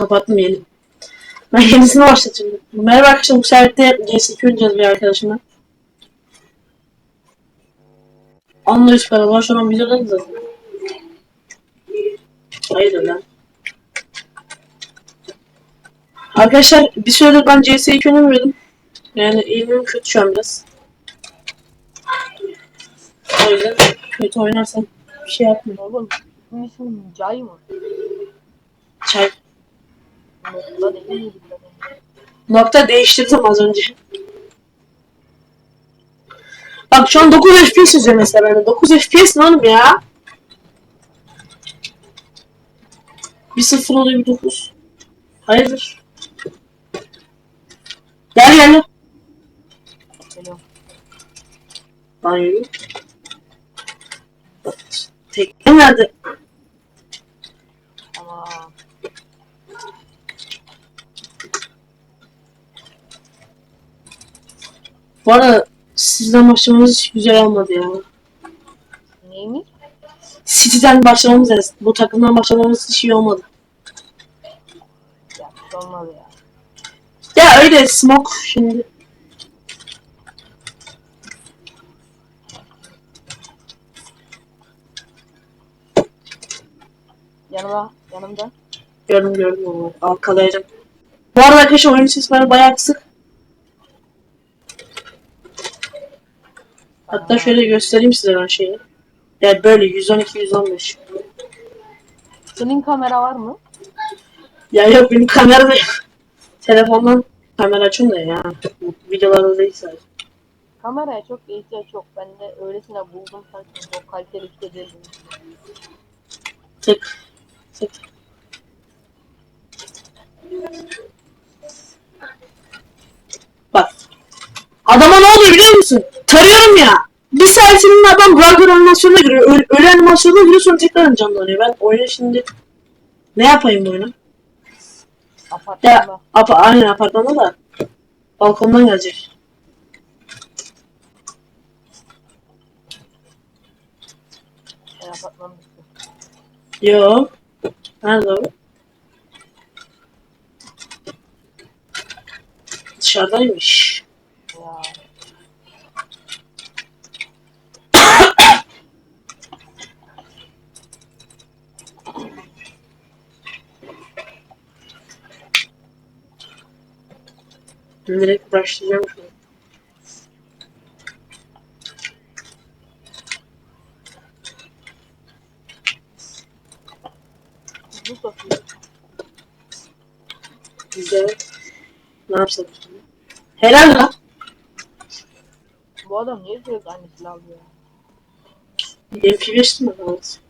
kapattım yeni. Ben yenisini başlatıyorum. Merhaba arkadaşlar bu saatte GSQ oynayacağız bir arkadaşımla. Anla üst kanalı şu an videoda zaten. Hayırdır lan. Arkadaşlar bir süredir ben CS2 oynamıyordum. Yani eğimim kötü şu an biraz. O yüzden kötü oynarsam bir şey yapmıyorum. Oğlum ismin ismin Cay mı? Çay. Nokta değil? Nokta değiştirdim az önce. Bak şu an 9 FPS yazıyor mesela bende. 9 FPS ne oğlum ya? Bir sıfır oluyor bir 9. Hayırdır? Gel gel. Lan yürü. Nerede? Ama Bu arada sizden başlamamız hiç güzel olmadı ya. neymiş? City'den başlamamız yani bu takımdan başlamamız hiç iyi olmadı. Ya olmadı ya. Ya öyle smoke şimdi. Yanıma, yanımda. Gördüm gördüm onu. Arkalayacağım. Bu arada arkadaşlar oyun bana bayağı kısık. Hatta şöyle göstereyim size ben şeyi. Yani böyle 112 115. Senin kamera var mı? Ya yok benim kameram telefondan kamera açın da ya. Videolarda değil sadece. Kameraya çok ihtiyaç yok. Ben de öylesine buldum sanki o kaliteli bir şey değil. Tık. Tık. Bak. Adama ne oluyor biliyor musun? Tarıyorum ya. Bir saatinin adam Bragger animasyonuna giriyor. Ölü, ölü animasyonuna giriyor sonra tekrar canlanıyor. Ben oyuna şimdi ne yapayım bu oyunu? Ya Apartmanda. apa, aynen apartmanda da balkondan gelecek. Apartmanda. Yo. Nerede o? Dışarıdaymış. Ya. Direkt başlayacağım şu an. Bu sokuyor. Güzel. Ne yapsak şimdi? Helal lan. Bu adam niye sürekli aynı silah alıyor? ya? MP5 mi? Evet.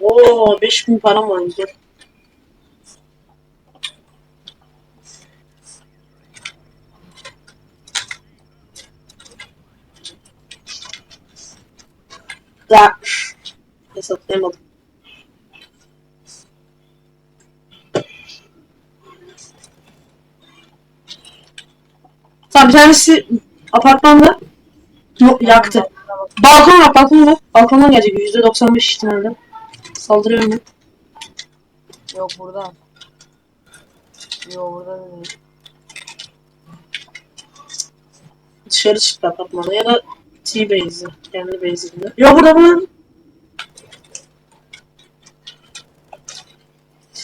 Oo 5000 param var güzel. Ya hesaplayamadım. Tamam bir tanesi apartmanda Yok yaktı. Balkon var balkon var. Balkondan gelecek %95 ihtimalle. Saldırıyorum ben. Yok burada. Yok burada da değil. Dışarı çıktı apartmana ya da T-Base'de. Kendi base'inde. Yok burada burada.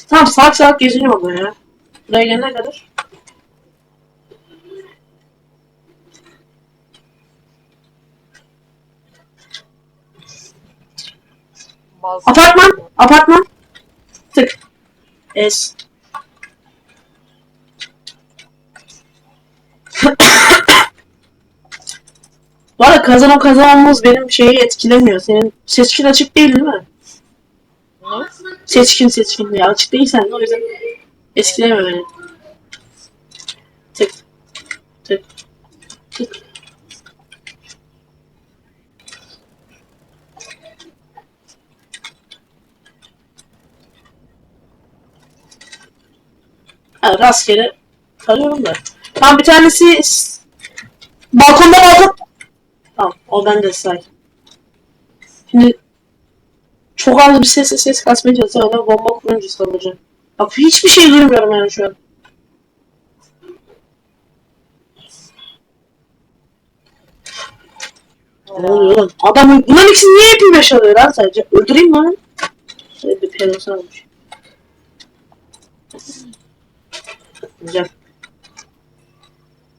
Tamam salak salak geziniyor orada ya. Buraya gelene kadar. Balkon. Apartman. Apartman. Tık. Es. Arada kazanım kazanmamız benim şeyi etkilemiyor. Senin seçkin açık değil değil mi? Seçkin seçkin ya açık değil sen o yüzden etkilemiyor beni. Tık. Tık. Tık. Ha, rastgele tarıyorum da. Tam bir tanesi balkonda balkon. Tamam o bende say. Şimdi Çok az bir sesle ses kasmaya çalışsam adam bomba kurunca sallayacağım. Bak hiçbir şey duymuyorum yani şu an. Ne oluyor lan? Adam bunların ikisini niye hep 5 alıyor lan sadece? Öldüreyim mi lan? Şöyle bir pelosu almış. Güzel.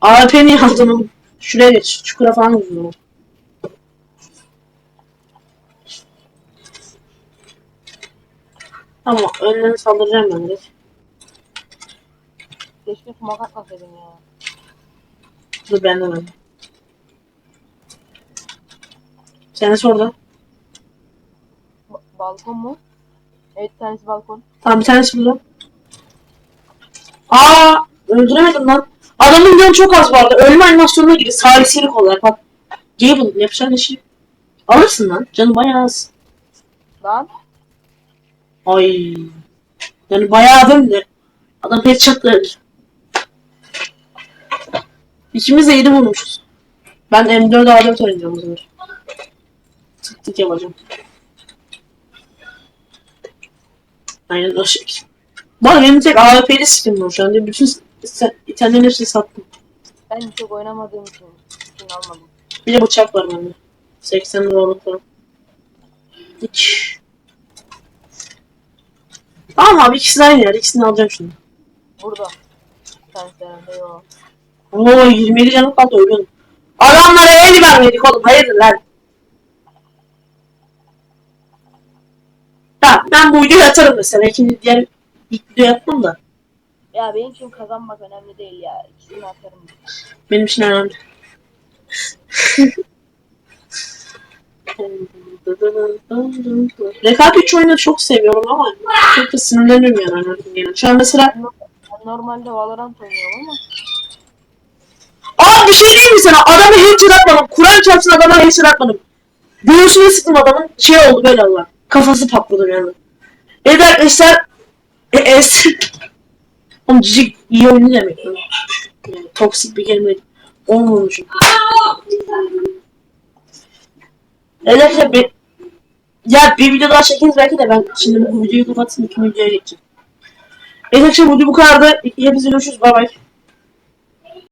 AWP'ni yazdım. Şuraya geç. Çukura falan gidiyorum. Tamam önden saldıracağım ben de. Keşke smoke atmasaydın ya. Dur benden ben. Sen orada. Ba- balkon mu? Evet tanesi balkon. Tamam bir tanesi burada. Aa öldüremedim lan. Adamın canı çok az vardı. Ölme animasyonuna girdi. Salisilik olarak bak. Gable yapacağın işi. Alırsın lan. Canı bayağı az. Lan Ay. Yani bayağı döndü. Adam headshot'la öldü. İkimiz de 7 vurmuşuz. Ben M4 A4 oynayacağım o zaman. Tık tık yapacağım. Aynen o şey. Bana benim tek AWP'li skin var şu anda. Bütün itemlerin hepsini sattım. ben çok oynamadığım için için almadım. Bir de bıçak var bende. 80 liralık falan. Hiç. Tamam abi ikisi de aynı yer. İkisini alacağım şimdi. Burada. Herhalde yok. Oo 27 canım kaldı ölüyorum. Adamlara el vermedik oğlum hayırdır lan. Ya ben bu videoyu atarım mesela. İkinci diğer ilk video yapmam da. Ya benim için kazanmak önemli değil ya. İkisini atarım. Benim için önemli. Rekabetçi oyunu çok seviyorum ama çok da sinirleniyorum yani oynarken. Şu an mesela Ben, normalde Valorant oynuyorum ama Aa bir şey diyeyim mi sana? Adamı headshot atmadım. Kur'an çarpsın adama headshot atmadım. Göğsüne sıktım adamın. Şey oldu böyle Allah. Kafası patladı yani. Evet arkadaşlar. E, es. Oğlum cici iyi oyunu demek. Yani toksik bir kelime değil. Arkadaşlar bir... Ya bir video daha çekiniz belki de ben şimdi bu videoyu kapatsın iki videoya geçeceğim. Evet arkadaşlar bu bu kadardı. Hepinize görüşürüz. Bay bay.